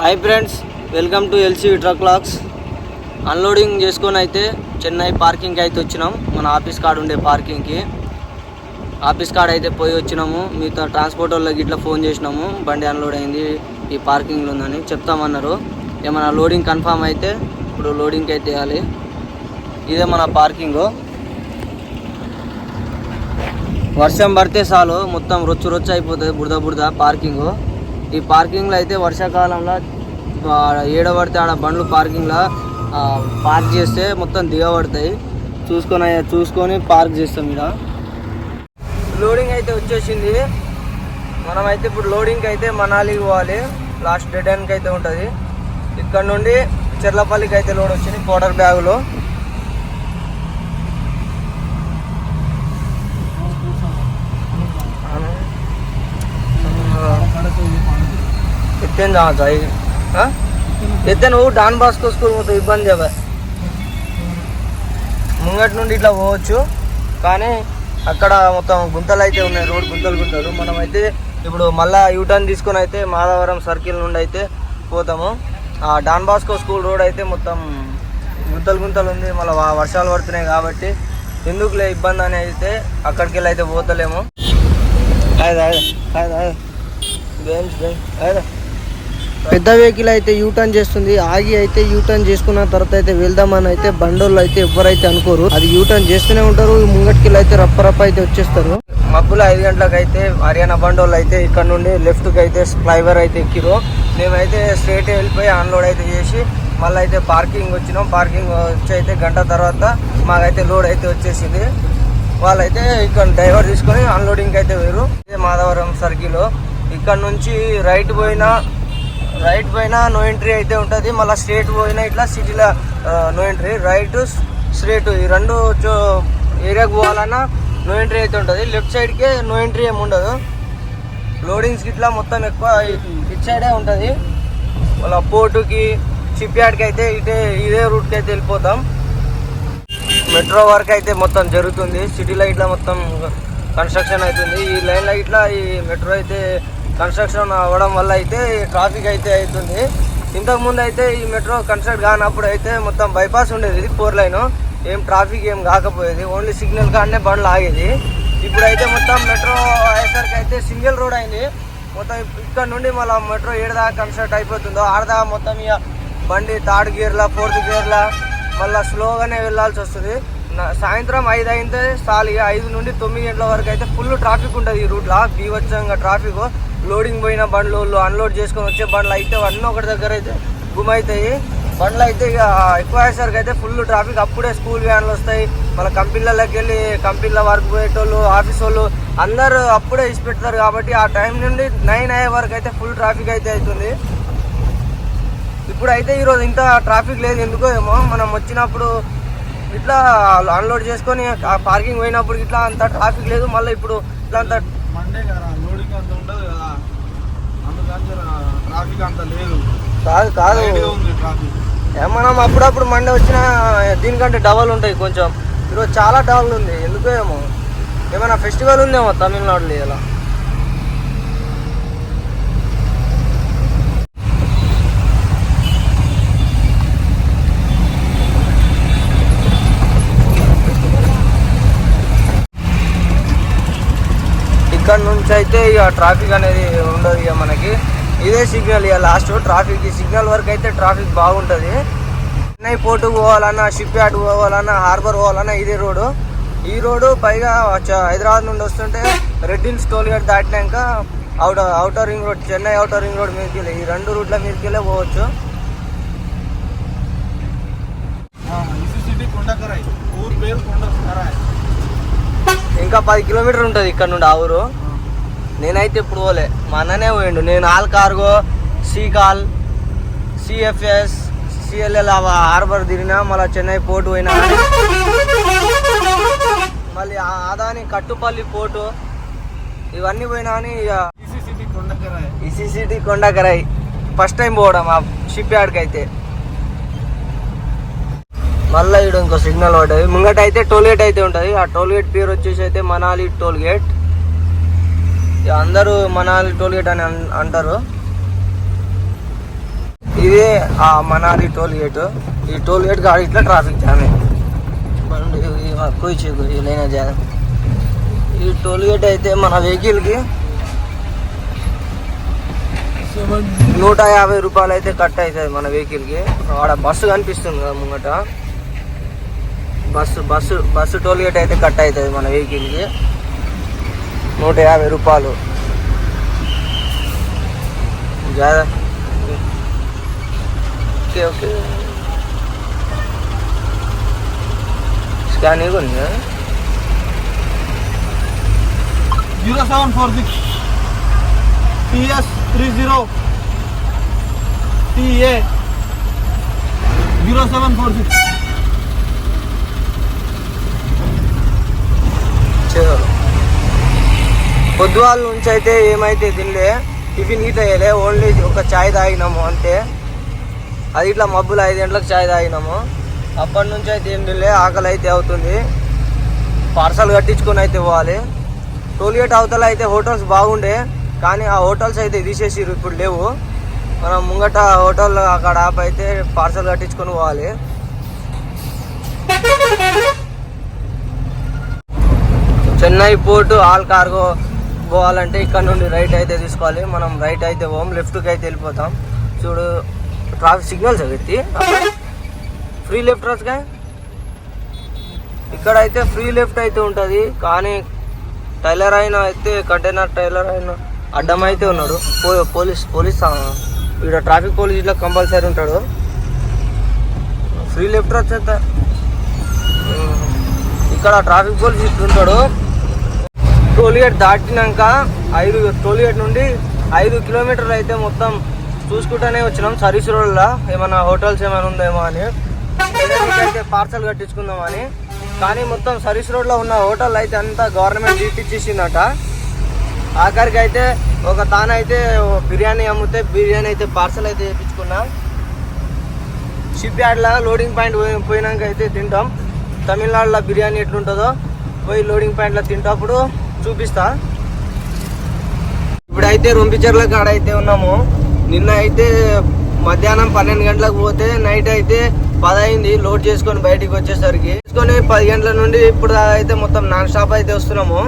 Hi friends welcome to LC truck lakhs unloading చేసుకొని అయితే చెన్నై పార్కింగ్కి అయితే వచ్చినాం. మన ఆఫీస్ కాడ ఉండే పార్కింగ్కి ఆఫీస్ కాడ అయితే పోయి వచ్చినాము. మిగతా ట్రాన్స్పోర్ట్ వాళ్ళకి ఇట్లా ఫోన్ చేసినాము. బండి అన్లోడ్ అయింది. ఈ పార్కింగ్లో ఉందని చెప్తామన్నారు. ఏమైనా లోడింగ్ కన్ఫామ్ అయితే ఇప్పుడు లోడింగ్కి అయితే వేయాలి. ఇదే మన పార్కింగ్ వర్షం పడితే చాలు. మొత్తం రొచ్చు రొచ్చు అయిపోతుంది. బురద బురద పార్కింగు ఈ పార్కింగ్లో అయితే వర్షాకాలంలో ఏడబడితే ఆడ బండ్లు పార్కింగ్లో పార్క్ చేస్తే మొత్తం దిగబడతాయి. చూసుకొని చూసుకొని పార్క్ చేస్తాం ఇక్కడ లోడింగ్ అయితే వచ్చేసింది. మనమైతే ఇప్పుడు లోడింగ్కి అయితే మనాలికి పోవాలి. లాస్ట్ డెడ్ ఎండ్కి అయితే ఉంటుంది. ఇక్కడ నుండి చెర్లపల్లికి అయితే లోడ్ వచ్చింది పౌడర్ బ్యాగులో ఎత్తేం जायचं ఎత్తే నువ్వు డాన్ బాస్కో స్కూల్ మొత్తం ఇబ్బంది అవ్వ ముంగటి నుండి ఇట్లా పోవచ్చు కానీ అక్కడ మొత్తం గుంతలు అయితే ఉన్నాయి రోడ్ గుంతలు గుంతలు మనం అయితే ఇప్పుడు మళ్ళా యూటర్న్ తీసుకొని అయితే మాధవరం సర్కిల్ నుండి అయితే పోతాము ఆ డాన్ బాస్కో స్కూల్ రోడ్ అయితే మొత్తం గుంతలు గుంతలు ఉంది మళ్ళీ వర్షాలు పడుతున్నాయి కాబట్టి ఎందుకులే ఇబ్బంది అని అయితే అక్కడికి వెళ్ళి అయితే పోతలేము hi hi hi hi bench bench hi పెద్ద వెహికల్ అయితే యూటర్న్ చేస్తుంది. ఆగి అయితే యూటర్న్ చేసుకున్న తర్వాత అయితే వెళ్దామని అయితే బండోళ్ళు అయితే ఎవరైతే అనుకోరు. అది యూటర్న్ చేస్తూనే ఉంటారు. ముంగటికి అయితే రప్ప రప్ప అయితే వచ్చేస్తారు. మబ్బులు ఐదు గంటలకు అయితే హర్యానా బండోళ్ళు అయితే ఇక్కడ నుండి లెఫ్ట్కి అయితే ఫ్లైవర్ అయితే ఎక్కిరు మేమైతే స్ట్రేట్ వెళ్ళిపోయి అన్లోడ్ అయితే చేసి మళ్ళీ అయితే పార్కింగ్ వచ్చినాం. పార్కింగ్ వచ్చి అయితే గంట తర్వాత మాకైతే లోడ్ అయితే వచ్చేసింది. వాళ్ళైతే ఇక్కడ డ్రైవర్ తీసుకొని అన్లోడింగ్ అయితే వేరు మాధవరం సర్కిల్ ఇక్కడ నుంచి రైట్ పోయినా రైట్ పోయినా నో ఎంట్రీ అయితే ఉంటుంది. మళ్ళీ స్ట్రేట్ పోయినా ఇట్లా సిటీలో నో ఎంట్రీ రైట్ స్ట్రేట్ ఈ రెండు ఏరియాకు ఏరియాకి పోవాలన్నా నో ఎంట్రీ అయితే ఉంటుంది. లెఫ్ట్ సైడ్కే నో ఎంట్రీ ఏమి ఉండదు. లోడింగ్స్ ఇట్లా మొత్తం ఎక్కువ ఇ- ఇటు సైడే ఉంటుంది. మళ్ళీ పోర్టుకి షిప్ యార్డ్కి అయితే ఇటే ఇదే రూట్కి అయితే వెళ్ళిపోతాం. మెట్రో వర్క్ అయితే మొత్తం జరుగుతుంది. సిటీలో ఇట్లా మొత్తం కన్స్ట్రక్షన్ అవుతుంది. ఈ లైన్లో ఇట్లా ఈ మెట్రో అయితే కన్స్ట్రక్షన్ అవ్వడం వల్ల అయితే ట్రాఫిక్ అయితే అవుతుంది. ఇంతకుముందు అయితే ఈ మెట్రో కన్స్ట్రక్ట్ కానప్పుడు అయితే మొత్తం బైపాస్ ఉండేది ఇది ఫోర్ లైన్. ఏం ట్రాఫిక్ ఏం కాకపోయేది. ఓన్లీ సిగ్నల్ కాడనే బండ్లు ఆగేది. ఇప్పుడైతే మొత్తం మెట్రో అయ్యేసరికి అయితే సింగిల్ రోడ్ అయింది. మొత్తం ఇక్కడ నుండి మళ్ళీ మెట్రో ఏడదాకా కన్స్ట్రక్ట్ అయిపోతుందో ఆడదా మొత్తం ఇక బండి థర్డ్ గేర్లా ఫోర్త్ గేర్లా మళ్ళీ స్లోగానే వెళ్ళాల్సి వస్తుంది. సాయంత్రం ఐదు అయితే చాలు ఇక ఐదు నుండి తొమ్మిది గంటల వరకు అయితే ఫుల్ ట్రాఫిక్ ఉంటుంది ఈ రూట్లో. బీవచ్చంగా ట్రాఫిక్. లోడింగ్ పోయిన బండ్లు అన్లోడ్ చేసుకొని వచ్చే బండ్లు అయితే అన్నీ ఒకటి దగ్గర అయితే గుమ్ అవుతాయి బండ్లు అయితే ఇక ఎక్కువ అయ్యేసరికి అయితే ఫుల్ ట్రాఫిక్ అప్పుడే స్కూల్ వ్యాన్లు వస్తాయి. మళ్ళీ కంపెనీలకి వెళ్ళి కంపెనీల వర్క్ పోయేటోళ్ళు ఆఫీస్ వాళ్ళు అందరూ అప్పుడే ఇచ్చి పెడతారు కాబట్టి ఆ టైం నుండి నైన్ అయ్యే వరకు అయితే ఫుల్ ట్రాఫిక్ అయితే అవుతుంది. ఇప్పుడు అయితే ఈరోజు ఇంత ట్రాఫిక్ లేదు. ఎందుకో ఏమో మనం వచ్చినప్పుడు ఇట్లా అన్లోడ్ చేసుకొని పార్కింగ్ పోయినప్పుడు ఇట్లా అంత ట్రాఫిక్ లేదు. మళ్ళీ ఇప్పుడు ఇట్లా అంత మండే కదా. అంత ఉండదు కదా అందుకని జర ట్రాఫిక్ అంత లేదు. కాదు కాదు. లైట్గా ఉంది ట్రాఫిక్. ఏ మనం అప్పుడప్పుడు మండే వచ్చినా దీనికంటే డబల్ ఉంటాయి కొంచెం. ఈరోజు చాలా డబల్ ఉంది. ఎందుకో ఏమో. ఏమైనా ఫెస్టివల్ ఉందేమో తమిళనాడులో ఇలా. ఇక్కడ నుంచి అయితే ఇక ట్రాఫిక్ అనేది ఉండదు ఇక మనకి. ఇదే సిగ్నల్ ఇక లాస్ట్ ట్రాఫిక్ ఈ సిగ్నల్ వరకు అయితే ట్రాఫిక్ బాగుంటుంది. చెన్నై పోర్టు పోవాలన్నా షిప్ యార్డ్ పోవాలన్నా హార్బర్ పోవాలన్నా ఇదే రోడ్డు ఈ రోడ్డు పైగా హైదరాబాద్ నుండి వస్తుంటే Red Hills toll gate దాటినాక out outer ring road Chennai outer ring road మీదకి వెళ్ళి ఈ రెండు రూట్ల మీదకి వెళ్ళే పోవచ్చు. ఇంకా పది కిలోమీటర్ ఉంటుంది ఇక్కడ నుండి ఆ ఊరు. నేనైతే ఇప్పుడు పోలే. మా అన్ననే పోయిండు. నేను all cargo Sical CFS CLL harbour తిరిగినా మళ్ళీ చెన్నై పోర్టు పోయినా. మళ్ళీ ఆదాని కట్టుపల్లి పోర్టు ఇవన్నీ పోయినా అని ఇక ఈసీసీటీ కొండకరాయి. ఫస్ట్ టైం పోవడం ఆ షిప్ యార్డ్కి అయితే మళ్ళీ ఇక్కడ ఇంకో సిగ్నల్ పడ్డది. ముంగట అయితే టోల్గేట్ అయితే ఉంటుంది. ఆ టోల్గేట్ పేరు వచ్చేసి అయితే మనాలి టోల్గేట్. అందరూ మనాలి టోల్ గేట్ అని అంటారు. ఇదే ఆ మనాలి టోల్ గేట్ ఈ టోల్ గేట్ కాడ ఇట్లా ట్రాఫిక్ జామ్ బండి కోయిచే జామ్. ఈ టోల్ గేట్ అయితే మన వెహికల్కి నూట యాభై రూపాయలు అయితే కట్ అవుతుంది మన వెహికల్కి ఆడ బస్సు కనిపిస్తుంది కదా ముంగట. Bus bus bus toll gate అయితే కట్ అవుతుంది మన వెహికల్కి నూట యాభై రూపాయలు జాదా ఓకే ఓకే స్కాన్ ఉంది zero seven four six TS three zero TA zero seven four six పొద్దువాళ్ళ నుంచి అయితే ఏమైతే తినలే టిఫిన్ గిట్ల వేయలే ఓన్లీ ఒక చాయ్ తాగినాము అంతే. అది ఇట్లా మబ్బులు ఐదు గంటలకు చాయ్ తాగినాము. అప్పటి నుంచి అయితే ఏం తినలే ఆకలి అయితే అవుతుంది. పార్సల్ కట్టించుకొని అయితే పోవాలి. టోల్గేట్ అవతల అయితే హోటల్స్ బాగుండే కానీ ఆ హోటల్స్ అయితే తీసేసిర్రు ఇప్పుడు లేవు. మనం ముంగట హోటల్ అక్కడ ఆప్ అయితే పార్సల్ కట్టించుకొని పోవాలి. చెన్నై పోర్టు ఆల్ కార్గో పోవాలంటే ఇక్కడ నుండి రైట్ అయితే తీసుకోవాలి. మనం రైట్ అయితే పోం లెఫ్ట్కి అయితే వెళ్ళిపోతాం. చూడు ట్రాఫిక్ సిగ్నల్స్ ఎత్తి ఫ్రీ లెఫ్ట్ రాజుగా ఇక్కడ అయితే ఫ్రీ లెఫ్ట్ అయితే ఉంటుంది. కానీ టైలర్ అయినా అయితే కంటైనర్ టైలర్ అయినా అడ్డం అయితే ఉన్నాడు. పో పోలీస్ పోలీస్ ఇక్కడ ట్రాఫిక్ పోలీస్ ఇట్లా కంపల్సరీ ఉంటాడు. ఫ్రీ లెఫ్ట్ వచ్చేస్తా ఇక్కడ ట్రాఫిక్ పోలీస్ ఇట్లుంటాడు. టోల్గేట్ దాటినాక ఐదు టోల్గేట్ నుండి ఐదు కిలోమీటర్లు అయితే మొత్తం చూసుకుంటూనే వచ్చినాం. సర్వీస్ రోడ్లో ఏమైనా హోటల్స్ ఏమైనా ఉందేమో అని. అయితే పార్సల్ కట్టించుకుందామని. కానీ మొత్తం సర్వీస్ రోడ్లో ఉన్న హోటల్ అయితే అంతా గవర్నమెంట్ తీపిచ్చేసిందట ఆఖరికి అయితే ఒక తానైతే అయితే బిర్యానీ అమ్మితే బిర్యానీ అయితే పార్సల్ అయితే వేయించుకున్నాం షిప్ యార్డ్లో లోడింగ్ పాయింట్ పోయి- పోయినాక అయితే తింటాం. తమిళనాడులో బిర్యానీ ఎట్లుంటుందో పోయి లోడింగ్ పాయింట్లో తింటప్పుడు చూపిస్తా. ఇప్పుడైతే రొంపిచర్ల కాడ అయితే ఉన్నాము. నిన్న అయితే మధ్యాహ్నం పన్నెండు గంటలకు పోతే నైట్ అయితే పదైంది. లోడ్ చేసుకొని బయటికి వచ్చేసరికి. చేసుకొని పది గంటల నుండి ఇప్పుడు అయితే మొత్తం నాన్ స్టాప్ అయితే వస్తున్నాము.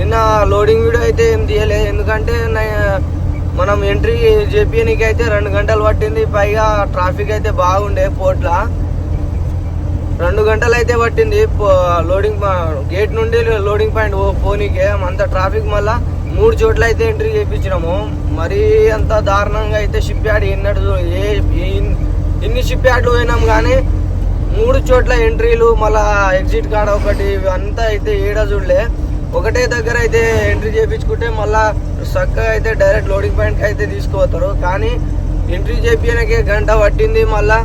నిన్న లోడింగ్ వీడియో అయితే ఏం తీయలేదు ఎందుకంటే మనం ఎంట్రీ చేపియనికి అయితే రెండు గంటలు పట్టింది. పైగా ట్రాఫిక్ అయితే బాగుండే పోట్ల రెండు గంటలు అయితే పట్టింది. పో- లోడింగ్ గేట్ నుండి లోడింగ్ పాయింట్ పోనీకే అంత ట్రాఫిక్ మళ్ళా మూడు చోట్ల అయితే ఎంట్రీ చేయించినాము మరీ అంత దారుణంగా అయితే షిప్ యార్డ్ ఎన్నడు ఏ ఇన్ని ఎన్ని షిప్ యార్డ్లు పోయినాం కానీ మూడు చోట్ల ఎంట్రీలు మళ్ళా ఎగ్జిట్ కాడ ఒకటి అంతా అయితే ఏడా చూడలే. ఒకటే దగ్గర అయితే ఎంట్రీ చేయించుకుంటే మళ్ళా చక్కగా అయితే డైరెక్ట్ లోడింగ్ పాయింట్కి అయితే తీసుకుపోతారు. కానీ ఎంట్రీ చేయించడానికే గంట పట్టింది మళ్ళీ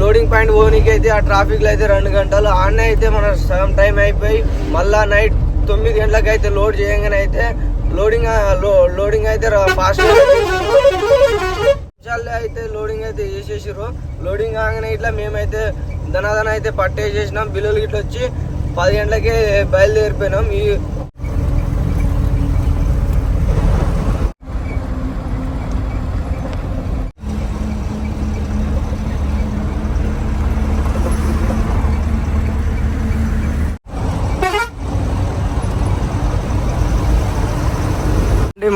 లోడింగ్ పాయింట్ పోనీకి అయితే ఆ ట్రాఫిక్లో అయితే రెండు గంటలు. ఆడనే అయితే మన సగం టైం అయిపోయి మళ్ళా నైట్ తొమ్మిది గంటలకు అయితే లోడ్ చేయగానే అయితే లోడింగ్ లో- లోడింగ్ అయితే ఫాస్ట్ నిమిషాల్లో అయితే లోడింగ్ అయితే చేసేసారు లోడింగ్ కాగానే ఇట్లా మేమైతే ధనాధన అయితే పట్టేసేసినాం. బిల్లులు ఇట్లా వచ్చి పది గంటలకే బయలుదేరిపోయినాం. ఈ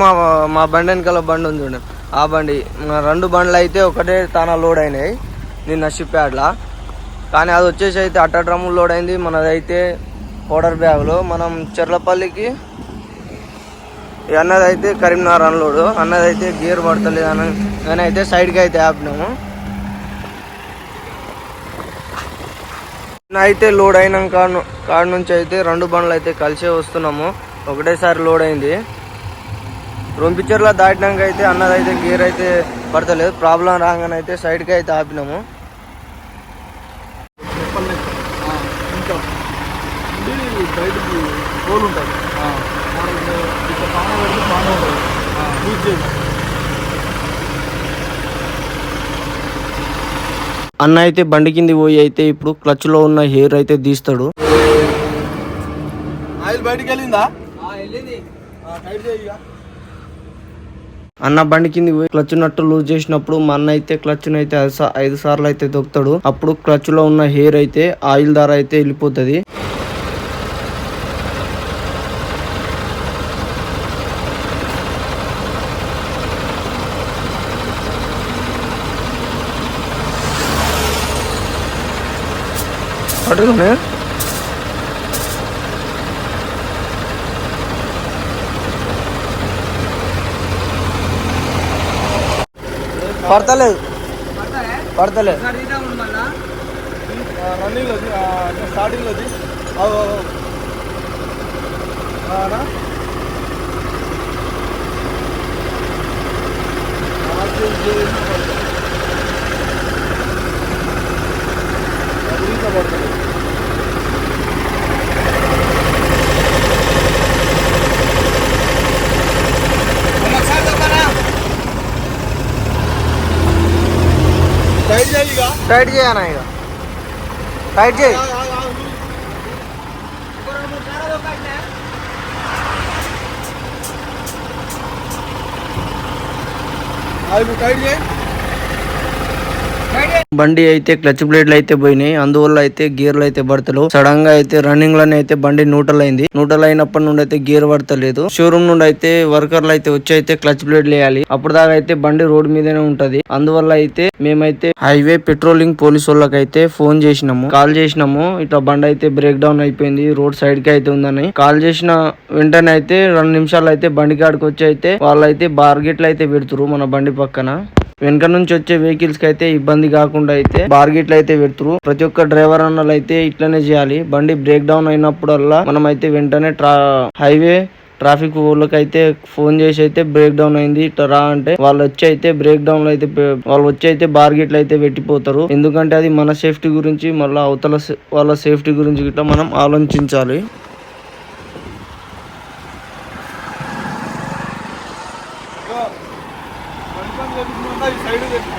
మా మా బండి వెనకాల బండి ఉంది చూడండి. ఆ బండి రెండు బండ్లు అయితే ఒకటే తానా లోడ్ అయినాయి నిన్న షిప్ యార్డ్లా కానీ అది వచ్చేసి అయితే అట్ట డ్రమ్ము లోడ్ అయింది. మనదైతే పౌడర్ బ్యాగులో మనం చెర్లపల్లికి అన్నది అయితే కరీంనగర్ అన్లోడు అన్నది అయితే గేర్ పడతలేదు అని నేను అయితే సైడ్కి అయితే ఆపినాము. అయితే లోడ్ అయినాక కాడ నుంచి అయితే రెండు బండ్లు అయితే కలిసే వస్తున్నాము. ఒకటేసారి లోడ్ అయింది. రొంపిచర్ల దాటినాక అయితే అన్నదైతే గేర్ అయితే పడతలేదు. ప్రాబ్లం రాగానే అయితే సైడ్కి అయితే ఆపినాము. చెప్పండి ఇంకా ఇది బయటకి హోల్ ఉంటుంది మనకి ఇక్కడ పాన పెడితే పాన ఉంటుంది యూజ్ చేయాలి అన్న అయితే బండి కింది పోయి అయితే ఇప్పుడు క్లచ్లో ఉన్న హెయిర్ అయితే తీస్తాడు. ఆయిల్ బయటికి వెళ్ళిందా? వెళ్ళింది. అన్న బండి కింది పోయి క్లచ్ నట్టు లూజ్ చేసినప్పుడు మా అన్న అయితే క్లచ్ అయితే ఐదు ఐదు సార్లు అయితే దొక్కుతాడు అప్పుడు క్లచ్లో ఉన్న హెయిర్ అయితే ఆయిల్ ద్వారా అయితే వెళ్ళిపోతుంది. పట్టుకునే పడతలేదు పడతలేదు రన్నింగ్ అది స్టార్టింగ్ అది అవు, అవు, అవు. ఆ, అన్నా? నాకు ఇది పడుతుంది. అది ఇంకా పడుతుంది. టైట్ చేయి ఇక. టైట్ చేయనా ఇక టైట్ చేయి ఆగు, ఆగు, ఆగు. ఆగు, నువ్వు టైట్ చేయి బండి అయితే క్లచ్ బ్లేడ్లు అయితే పోయినాయి. అందువల్ల అయితే గేర్లు అయితే పడతలు సడన్గా అయితే రన్నింగ్లోనే అయితే బండి న్యూట్రల్ అయింది న్యూట్రల్ అయినప్పటి నుండి అయితే గేర్ పడతలేదు. షోరూమ్ నుండి అయితే వర్కర్లు అయితే వచ్చి అయితే క్లచ్ ప్లేట్లు వేయాలి. అప్పుడు దాకా అయితే బండి రోడ్ మీదనే ఉంటది. అందువల్ల అయితే మేమైతే హైవే పెట్రోలింగ్ పోలీస్ వాళ్ళకి అయితే ఫోన్ చేసినాము. కాల్ చేసినాము. ఇట్లా బండి అయితే బ్రేక్ డౌన్ అయిపోయింది. రోడ్ సైడ్కి అయితే ఉందని కాల్ చేసిన వెంటనే అయితే రెండు నిమిషాలు అయితే బండి కాడికి వచ్చి అయితే వాళ్ళైతే బార్గెట్లు అయితే పెడుతురు మన బండి పక్కన. వెనక నుంచి వచ్చే వెహికల్స్కి అయితే ఇబ్బంది కాకుండా అయితే బార్గెట్లు అయితే పెడుతురు ప్రతి ఒక్క డ్రైవర్ అన్నలు అయితే ఇట్లనే చేయాలి. బండి బ్రేక్ డౌన్ అయినప్పుడల్లా మనం అయితే వెంటనే ట్రా హైవే ట్రాఫిక్ వాళ్ళకి అయితే ఫోన్ చేసి అయితే బ్రేక్ డౌన్ అయింది. రా అంటే వాళ్ళు వచ్చి అయితే బ్రేక్ డౌన్ అయితే వాళ్ళు వచ్చి అయితే బార్గెట్లు అయితే పెట్టిపోతారు. ఎందుకంటే అది మన సేఫ్టీ గురించి మళ్ళీ అవతల వాళ్ళ సేఫ్టీ గురించి గిట్లా మనం ఆలోచించాలి ఇగో, బండి పని చేపించుకుంటా, ఈ సైడ్ చెప్పు.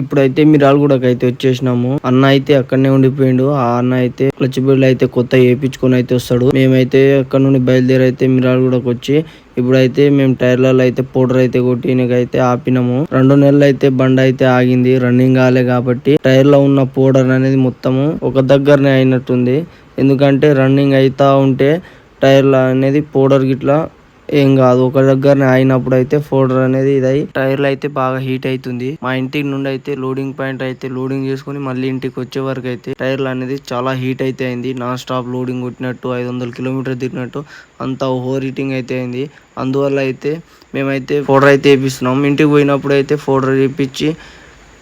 ఇప్పుడైతే మిరాల్గూడకి అయితే వచ్చేసినాము. అన్న అయితే అక్కడనే ఉండిపోయిండు. ఆ అన్న అయితే క్లచ్ బిల్డ్ అయితే కొత్త వేయించుకొని అయితే వస్తాడు. మేమైతే అక్కడ నుండి బయలుదేరి అయితే మిరాల్గూడకి వచ్చి ఇప్పుడైతే మేము టైర్లలో అయితే పౌడర్ అయితే కొట్టినకైతే ఆపినాము. రెండు నెలలు అయితే బండి అయితే ఆగింది. రన్నింగ్ కాలే కాబట్టి టైర్లో ఉన్న పౌడర్ అనేది మొత్తము ఒక దగ్గరనే అయినట్టుంది. ఎందుకంటే రన్నింగ్ అవుతా ఉంటే టైర్ల అనేది పౌడర్ గిట్లా ఏం కాదు. ఒక దగ్గర అయినప్పుడు అయితే ఫోల్డర్ అనేది ఇది టైర్లు అయితే బాగా హీట్ అవుతుంది మా ఇంటి నుండి అయితే లోడింగ్ పాయింట్ అయితే లోడింగ్ చేసుకుని మళ్ళీ ఇంటికి వచ్చే వరకు అయితే టైర్లు అనేది చాలా హీట్ అయితే అయింది. నాన్ స్టాప్ లోడింగ్ కొట్టినట్టు ఐదు వందల కిలోమీటర్ తిరిగినట్టు అంతా ఓవర్ హీటింగ్ అయితే అయింది. అందువల్ల అయితే మేమైతే ఫోల్డర్ అయితే వేపిస్తున్నాం. ఇంటికి పోయినప్పుడు అయితే ఫోల్డర్ వేపించి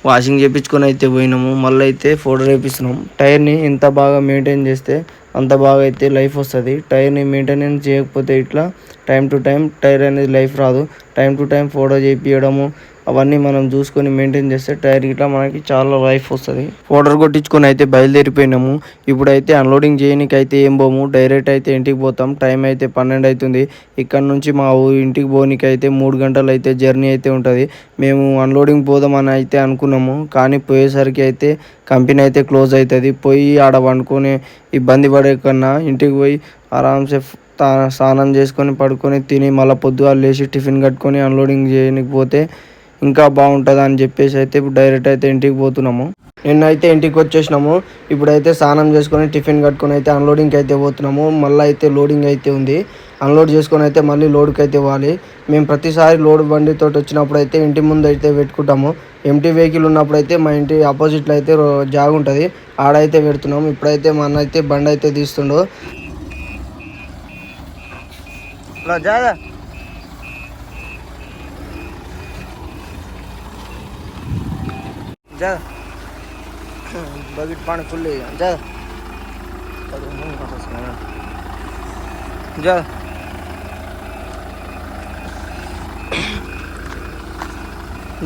వాషింగ్ చేపించుకొని అయితే పోయినాము. మళ్ళీ అయితే ఫోటో వేపిస్తున్నాం. టైర్ని ఎంత బాగా మెయింటైన్ చేస్తే అంత బాగా అయితే లైఫ్ వస్తుంది. టైర్ని మెయింటెనెన్స్ చేయకపోతే ఇట్లా టైం టు టైం టైర్ అనేది లైఫ్ రాదు. టైం టు టైం ఫోటో చేపియడము అవన్నీ మనం చూసుకొని మెయింటైన్ చేస్తే టైర్ ఇట్లా మనకి చాలా లైఫ్ వస్తుంది. ఫోల్డర్ కొట్టించుకొని అయితే బయలుదేరిపోయినాము. ఇప్పుడైతే అన్లోడింగ్ చేయడానికి అయితే ఏం పోము. డైరెక్ట్ అయితే ఇంటికి పోతాం. టైం అయితే పన్నెండు అవుతుంది ఇక్కడ నుంచి మా ఊ ఇంటికి పోనీకి అయితే మూడు గంటలు అయితే జర్నీ అయితే ఉంటుంది. మేము అన్లోడింగ్ పోదామని అయితే అనుకున్నాము. కానీ పోయేసరికి అయితే కంపెనీ అయితే క్లోజ్ అవుతుంది పోయి ఆడ వండుకొని ఇబ్బంది పడే కన్నా ఇంటికి పోయి ఆరామ్సే స్నానం చేసుకొని పడుకొని తిని మళ్ళీ పొద్దుగా లేచి టిఫిన్ కట్టుకొని అన్లోడింగ్ చేయడానికి పోతే ఇంకా బాగుంటుంది అని చెప్పేసి అయితే ఇప్పుడు డైరెక్ట్ అయితే ఇంటికి పోతున్నాము. నిన్నైతే ఇంటికి వచ్చేసినాము. ఇప్పుడైతే స్నానం చేసుకొని టిఫిన్ కట్టుకొని అయితే అన్లోడింగ్కి అయితే పోతున్నాము. మళ్ళీ అయితే లోడింగ్ అయితే ఉంది. అన్లోడ్ చేసుకొని అయితే మళ్ళీ లోడ్కి అయితే ఇవ్వాలి మేము ప్రతిసారి లోడ్ బండితో వచ్చినప్పుడు అయితే ఇంటి ముందు అయితే పెట్టుకుంటాము ఎంటీ వెహికల్ ఉన్నప్పుడు అయితే మా ఇంటి ఆపోజిట్లో అయితే రో- జాగ్ ఉంటుంది ఆడైతే పెడుతున్నాము ఇప్పుడైతే మా అన్న అయితే బండి అయితే తీస్తుండు జాగా जा बकेट पानी फुल ले जा जा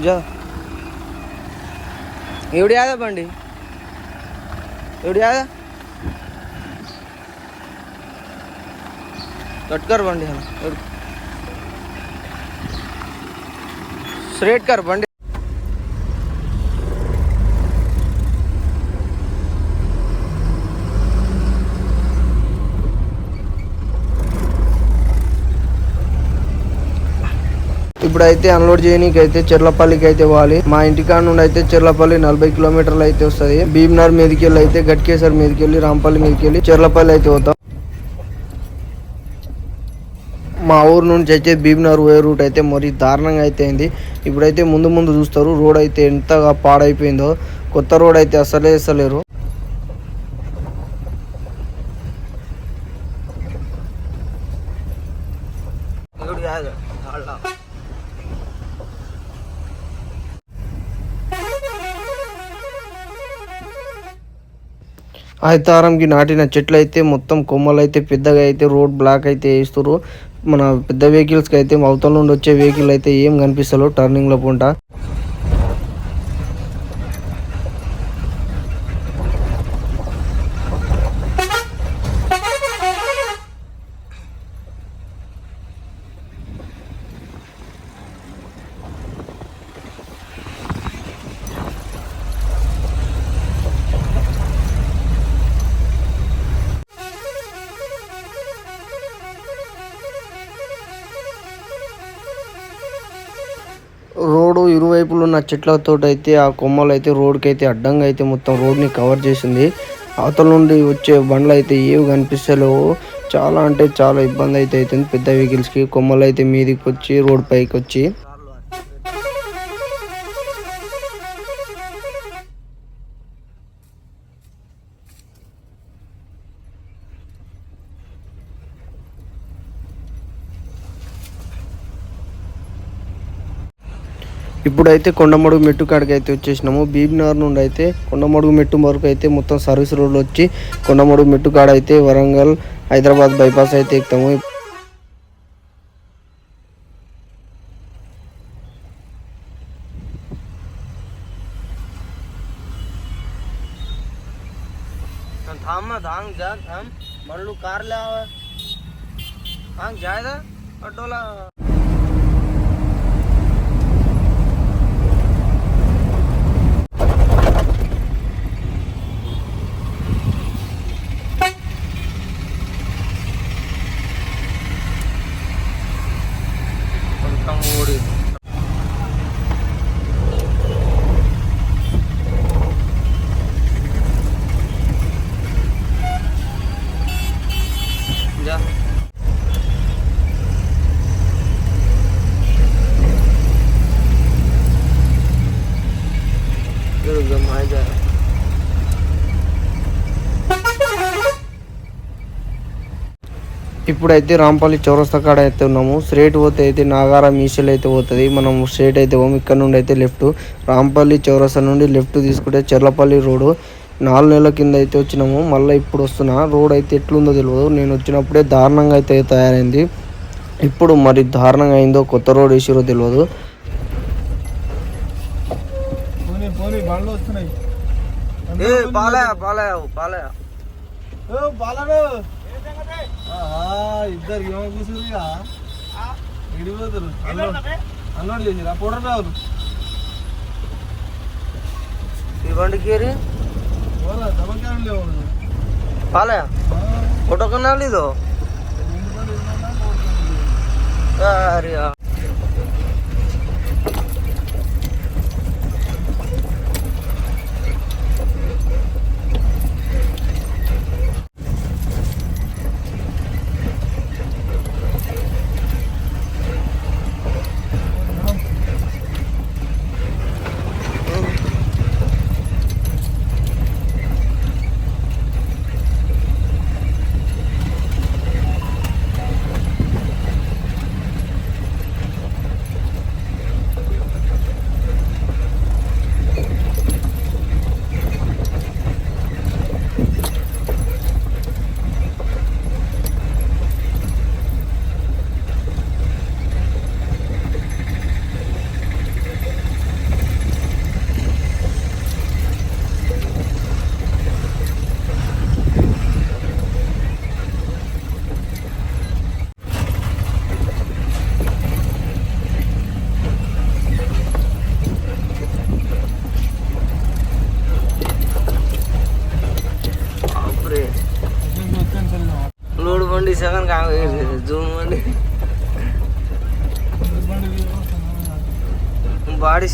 जा। एवड़ी आहे बंडी एवढी आहे कटकर बंडी हम स्ट्रेट कर बंडी ఇప్పుడైతే అన్లోడ్ చేయడానికి అయితే చెర్లపల్లికి అయితే పోవాలి మా ఇంటికాడ నుండి అయితే చెర్లపల్లి నలభై కిలోమీటర్లు అయితే వస్తుంది. భీమ్నార్ మీదకి వెళ్ళి అయితే గట్కేసర్ మీదకి వెళ్ళి రాంపల్లి మీదకి వెళ్ళి చెర్లపల్లి అయితే పోతాం. మా ఊరు నుంచి అయితే భీమ్నార్ పోయే రూట్ అయితే మరి దారుణంగా అయితే అయింది. ఇప్పుడైతే ముందు ముందు చూస్తారు రోడ్ అయితే ఎంతగా పాడైపోయిందో. కొత్త రోడ్ అయితే అసలే వేస్తలేరు ఆయితారంకి నాటిన చెట్లు అయితే మొత్తం కొమ్మలు అయితే పెద్దగా అయితే రోడ్ బ్లాక్ అయితే వేస్తారు మన పెద్ద వెహికల్స్కి అయితే అవతల నుండి వచ్చే వెహికల్ అయితే ఏం కనిపిస్తలేవు టర్నింగ్లో పూట. ఇరువైపులు ఉన్న చెట్లతో అయితే ఆ కొమ్మలు అయితే రోడ్కి అయితే అడ్డంగా అయితే మొత్తం రోడ్ని కవర్ చేసింది. అవతల నుండి వచ్చే బండ్లు అయితే ఏవి కనిపిస్తలేవు. చాలా అంటే చాలా ఇబ్బంది అయితే అవుతుంది పెద్ద వెహికల్స్కి. కొమ్మలు అయితే మీదికి వచ్చి రోడ్ పైకి వచ్చి ఇప్పుడైతే కొండమడుగు మెట్టు కాడికి అయితే వచ్చేసినాము బీబీనగర్ నుండి అయితే కొండమడుగు మెట్టు వరకు అయితే మొత్తం సర్వీస్ రోడ్లు వచ్చి కొండమడుగు మెట్టు కాడ అయితే వరంగల్ హైదరాబాద్ బైపాస్ అయితే ఎక్కుతాము మళ్ళీ కార్లే జాయదా అడ్డోలా ఇప్పుడైతే రాంపల్లి చౌరస్తా కాడ అయితే ఉన్నాము. స్ట్రేట్ పోతే అయితే నాగారం ఈసెల్ అయితే పోతుంది. మనం స్ట్రేట్ అయితే పోము. ఇక్కడ నుండి అయితే లెఫ్ట్. రాంపల్లి చౌరస్తా నుండి లెఫ్ట్ తీసుకుంటే చెర్లపల్లి రోడ్డు నాలుగు నెలల కింద అయితే వచ్చినాము. మళ్ళీ ఇప్పుడు వస్తున్నా. రోడ్ అయితే ఎట్లుందో తెలియదు నేను వచ్చినప్పుడే దారుణంగా అయితే తయారైంది. ఇప్పుడు మరి దారుణంగా అయిందో కొత్త రోడ్ వేసిరో తెలియదు పోనీ పోనీ బండ్లు వస్తున్నాయి. ఇద్దరు ఏమో కూర్చుందిగా ఇడిపోతారు అన్లోడ్ అన్లోడ్ చేసిరా పొడర్ పోరా దమకారం లేవు పాలయా ఫోటో కన్నా లేదు అరే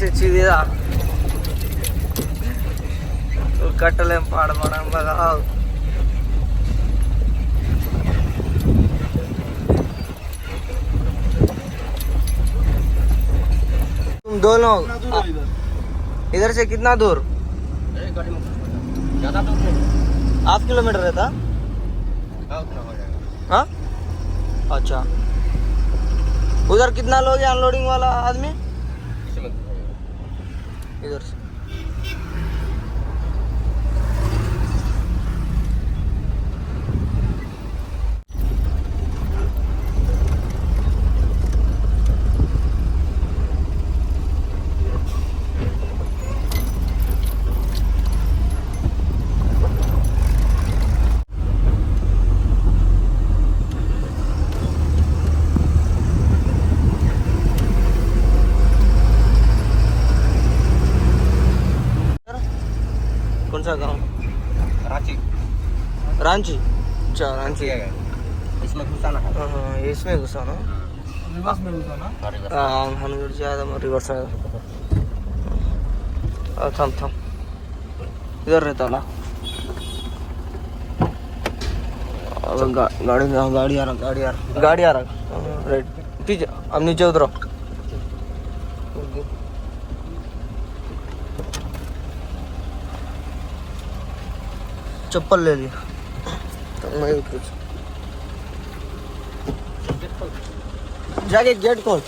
ಸಿಚ್ಚಿದೀರಾ ಕಟ್ಟಲೇಂ ಪಾಡು ಮಾಡಂಬಾಗ तुम दोनों इधर से कितना दूर? आठ किलोमीटर रहता? हाँ? अच्छा। उधर कितना लोग है अनलोडिंग वाला आदमी? இது ஒரு रांची। अच्छा रांची इसमें घुसाना है हाँ, हाँ, इसमें घुसा ना। रिवर्स में घुसा ना? हाँ से आया था रिवर्स आया। था थम थम। इधर रहता ना अब गा, गाड़ी हाँ, गाड़ी आ रहा गाड़ी आ रहा। गाड़ी आ रहा। हाँ, राइट पीछे अब नीचे उतरो। चप्पल ले लिया। मैं कुछ जाके गेट खोल।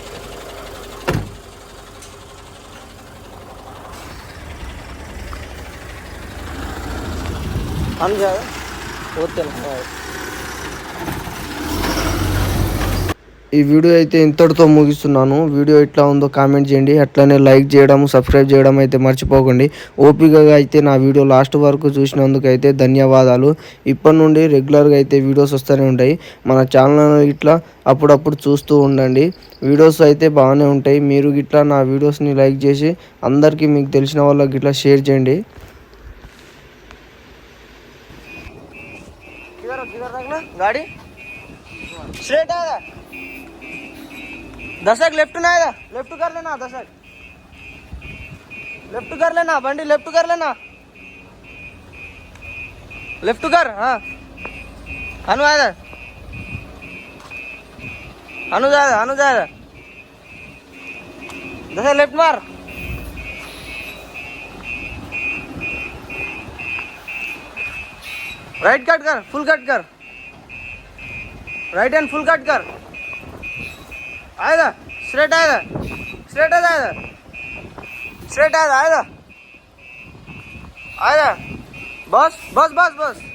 हम जाए होते हैं। ఈ వీడియో అయితే ఇంతటితో ముగిస్తున్నాను వీడియో ఎట్లా ఉందో కామెంట్ చేయండి అట్లనే లైక్ చేయడం సబ్స్క్రైబ్ చేయడం అయితే మర్చిపోకండి ఓపికగా అయితే నా వీడియో లాస్ట్ వరకు చూసినందుకు అయితే ధన్యవాదాలు ఇప్పటి నుండి రెగ్యులర్గా అయితే వీడియోస్ వస్తూనే ఉంటాయి మన ఛానల్ ఇట్లా అప్పుడప్పుడు చూస్తూ ఉండండి వీడియోస్ అయితే బాగానే ఉంటాయి మీరు గిట్లా నా వీడియోస్ని లైక్ చేసి అందరికీ మీకు తెలిసిన వాళ్ళకి ఇట్లా షేర్ చేయండి किधर किधर रखना गाड़ी स्ट्रेट आएगा दशक लेफ़्ट ना आएगा। लेफ़्ट कर लेना, दशक। लेफ़्ट कर लेना, बंडी लेफ़्ट कर लेना। लेफ़्ट कर हाँ। अनु आएगा अनु जाएगा अनु जाएगा दशक लेफ़्ट मार। राइट कट कर फुल कट कर। राइट हैंड फुल कट कर। आएगा। स्ट्रेट आएगा। स्ट्रेट आएगा स्ट्रेट आएगा आएगा आएगा। बस बस बस बस।